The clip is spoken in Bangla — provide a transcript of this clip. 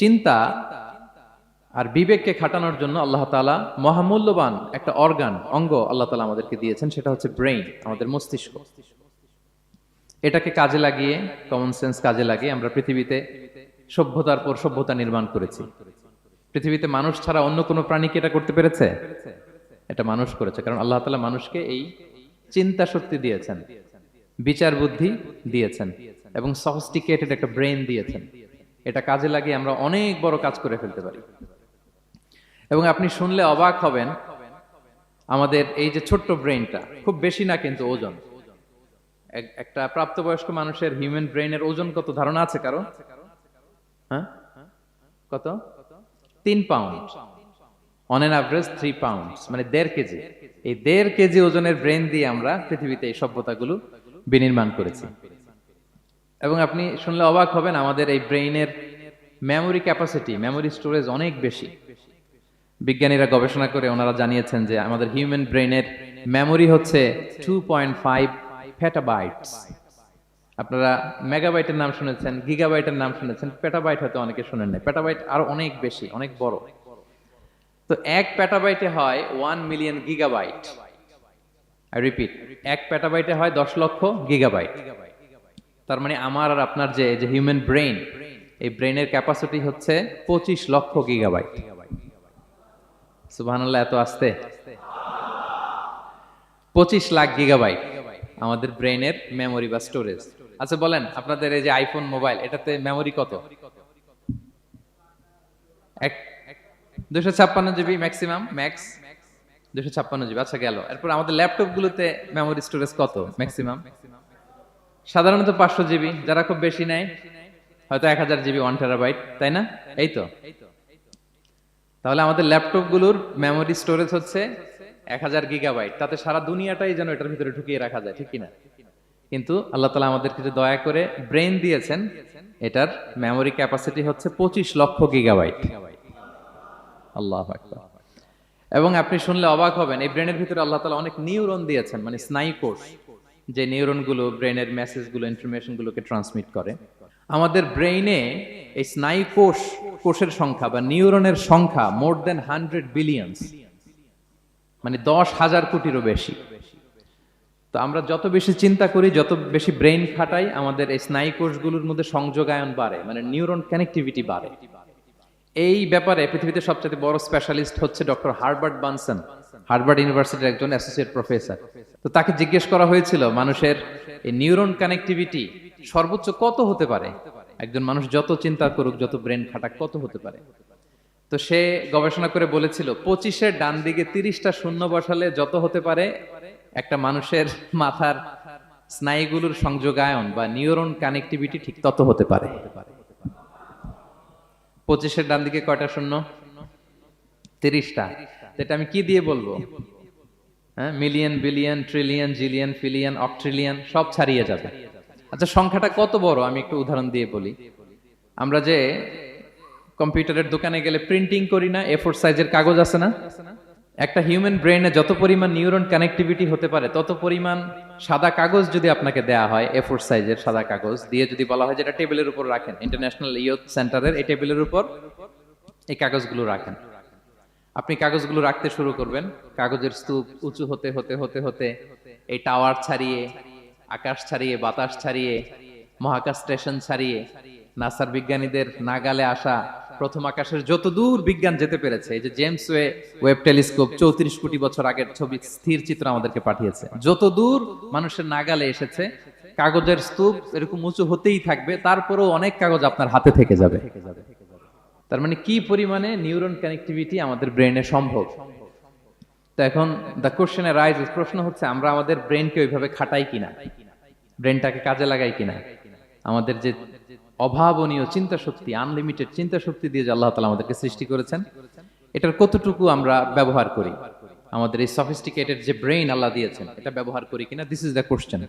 চিন্তা আর বিবেককে খাটানোর জন্য আল্লাহ তালা মহামূল্যবান একটা অর্গান, অঙ্গ আল্লাহ তালা আমাদেরকে দিয়েছেন, সেটা হচ্ছে ব্রেইন, আমাদের মস্তিষ্ক। এটাকে কাজে লাগিয়ে কমন সেন্স কাজে লাগিয়ে আমরা পৃথিবীতে সভ্যতার পর সভ্যতা নির্মাণ করেছি। পৃথিবীতে মানুষ ছাড়া অন্য কোনো প্রাণী কি এটা করতে পেরেছে? এটা মানুষ করেছে, কারণ আল্লাহ তালা মানুষকে এই চিন্তা শক্তি দিয়েছেন, বিচার বুদ্ধি দিয়েছেন এবং সফিস্টিকেটেড একটা ব্রেন দিয়েছেন। এটা কাজে লাগিয়ে আমরা অনেক বড় কাজ করে ফেলতে পারি। এবং আপনি শুনলে অবাক হবেন, আমাদের এই যে ছোট্ট ব্রেনটা খুব বেশি না কিন্তু ওজন। একটা প্রাপ্তবয়স্ক মানুষের হিউম্যান ব্রেনের ওজন কত? ধারণা আছে কারও? হ্যাঁ? কত? তিন pound. On an average three pound মানে দেড় কেজি। এই দেড় কেজি ওজনের ব্রেন দিয়ে আমরা পৃথিবীতে এই সভ্যতাগুলো বিনির্মাণ করেছি। এবং আপনি শুনলে অবাক হবেন আমাদের এই ব্রেইনের মেমোরি ক্যাপাসিটি মেমোরি স্টোরেজ অনেক বেশি। বিজ্ঞানীরা গবেষণা করে ওনারা জানিয়েছেন যে আমাদের হিউম্যান ব্রেইনের মেমোরি হচ্ছে টু পয়েন্ট ফাইভ ফেটাবাইটস আপনারা মেগাবাইটের নাম শুনেছেন গিগাবাইটের নাম শুনেছেন পেটাবাইট হয়তো অনেকে শুনেন নাই। পেটাবাইট আরও অনেক বেশি, অনেক বড়। তো এক পেটাবাইটে হয় one million gigabyte I repeat এক পেটাবাইটে হয় দশ লক্ষ গিগাবাইট তার মানে আমার আর আপনার যে যে হিউম্যান ব্রেইন এই ব্রেইনের ক্যাপাসিটি হচ্ছে পঁচিশ লক্ষ গিগাবাইট সুবহানাল্লাহ, এত আসতে? পঁচিশ লাখ গিগাবাইট আমাদের ব্রেইনের মেমোরি বা স্টোরেজ আচ্ছা বলেন, আপনাদের এই যে আইফোন মোবাইল এটাতে মেমোরি কত? দুশো ছাপ্পান্ন জিবি ম্যাক্সিমাম ম্যাক্স দুশো ছাপ্পান্ন জিবি আচ্ছা গেল। এরপর আমাদের ল্যাপটপ গুলোতে মেমোরি স্টোরেজ কত ম্যাক্সিমাম সাধারণত পাঁচশো জিবি যারা খুব বেশি নেয়, হয়তো এক হাজার জিবি ওয়ান টেরাবাইট তাই না? এই তো। তাহলে আমাদের ল্যাপটপগুলোর মেমোরি স্টোরেজ হচ্ছে এক হাজার গিগাবাইট তাতে সারা দুনিয়াটাই যেন এটার ভিতরে ঢুকিয়ে রাখা যায়, ঠিক কিনা? কিন্তু আল্লাহ তালা আমাদের কিছু দয়া করে ব্রেন দিয়েছেন, এটার মেমোরি ক্যাপাসিটি হচ্ছে পঁচিশ লক্ষ গিগাবাইট আল্লাহ এবং আপনি শুনলে অবাক হবেন, এই ব্রেনের ভিতরে আল্লাহ তালা অনেক নিউরন দিয়েছেন মানে স্নায়ু কোষ। যে নিউরনগুলো ব্রেনের মেসেজগুলো ইনফরমেশন গুলোকে ট্রান্সমিট করে। আমাদের ব্রেইনে এই স্নায়ু কোষ, কোষের সংখ্যা বা নিউরনের সংখ্যা মোর দেন হান্ড্রেড বিলিয়ন্স মানে দশ হাজার কোটিরও বেশি। তো আমরা যত বেশি চিন্তা করি, যত বেশি ব্রেইন খাটাই, আমাদের এই স্নায়ু কোষগুলোর মধ্যে সংযোগায়ন বাড়ে মানে নিউরন কানেক্টিভিটি বাড়ে। এই ব্যাপারে পৃথিবীতে সবচেয়ে বড় স্পেশালিস্ট হচ্ছে ডক্টর হার্বার্ট বানসন হার্ভার্ড ইউনিভার্সিটির একজন অ্যাসোসিয়েট প্রফেসর তো তাকে জিজ্ঞেস করা হয়েছিল, মানুষের এই নিউরন কানেক্টিভিটি সর্বোচ্চ কত হতে পারে? একজন মানুষ, যত চিন্তা করুক, যত ব্রেন খাটাক, কত হতে পারে? তো সে গবেষণা করে বলেছিল, পঁচিশের ডান দিকে তিরিশটা শূন্য বসালে যত হতে পারে? একটা মানুষের মাথার স্নায়ুগুলোর সংযোগায়ন বা নিউরন কানেক্টিভিটি ঠিক তত হতে পারে। পঁচিশের ডান দিকে কয়টা শূন্য? তিরিশটা। এটা আমি কি দিয়ে বলব? হ্যাঁ মিলিয়ন বিলিয়ন ট্রিলিয়ন জিলিয়ন ফিলিয়ন অকট্রিলিয়ন সব ছাড়িয়ে যাবে। আচ্ছা সংখ্যাটা কত বড়? আমি একটু উদাহরণ দিয়ে বলি। আমরা যে কম্পিউটারের দোকানে গেলে প্রিন্টিং করি না এ ফোর সাইজের কাগজ আছে না? একটা হিউম্যান ব্রেনে যত পরিমাণ নিউরন কানেক্টিভিটি হতে পারে, তত পরিমাণ সাদা কাগজ যদি আপনাকে দেয়া হয় এ ফোর সাইজের সাদা কাগজ দিয়ে যদি বলা হয়, যেটা টেবিলের উপর রাখেন ইন্টারন্যাশনাল ইয়ুথ সেন্টারের এই টেবিলের উপর এই কাগজগুলো রাখেন। আপনি কাগজগুলো রাখতে শুরু করবেন। কাগজের স্তূপ উঁচু হতে হতে হতে হতে এই টাওয়ার ছাড়িয়ে, আকাশ ছাড়িয়ে, বাতাস ছাড়িয়ে, মহাকাশ স্টেশন ছাড়িয়ে, নাসার বিজ্ঞানীদের নাগালে আসা প্রথম আকাশের যত দূর বিজ্ঞান যেতে পেরেছে যে জেমস ওয়ে ওয়েব টেলিস্কোপ চৌত্রিশ কোটি বছর আগের ছবি স্থির চিত্র আমাদেরকে পাঠিয়েছে। যত দূর মানুষের নাগালে এসেছে, কাগজের স্তূপ এরকম উঁচু হতেই থাকবে, তারপরেও অনেক কাগজ আপনার হাতে থেকে যাবে। তার মানে কি পরিমাণে নিউরন কানেক্টিভিটি আমাদের ব্রেনে সম্ভব? তো এখন দ্য কোশ্চেন রাইজ প্রশ্ন হচ্ছে, আমরা আমাদের ব্রেনকে ওইভাবে খাটাই কিনা? ব্রেনটাকে কাজে লাগাই কিনা? আমাদের যে অভাবনীয় চিন্তা শক্তি আনলিমিটেড চিন্তা শক্তি দিয়ে যে আল্লাহ তালা আমাদেরকে সৃষ্টি করেছেন, এটার কতটুকু আমরা ব্যবহার করি? আমাদের এই সফিস্টিকেটেড যে ব্রেইন আল্লাহ দিয়েছেন, এটা ব্যবহার করি কিনা? This is the question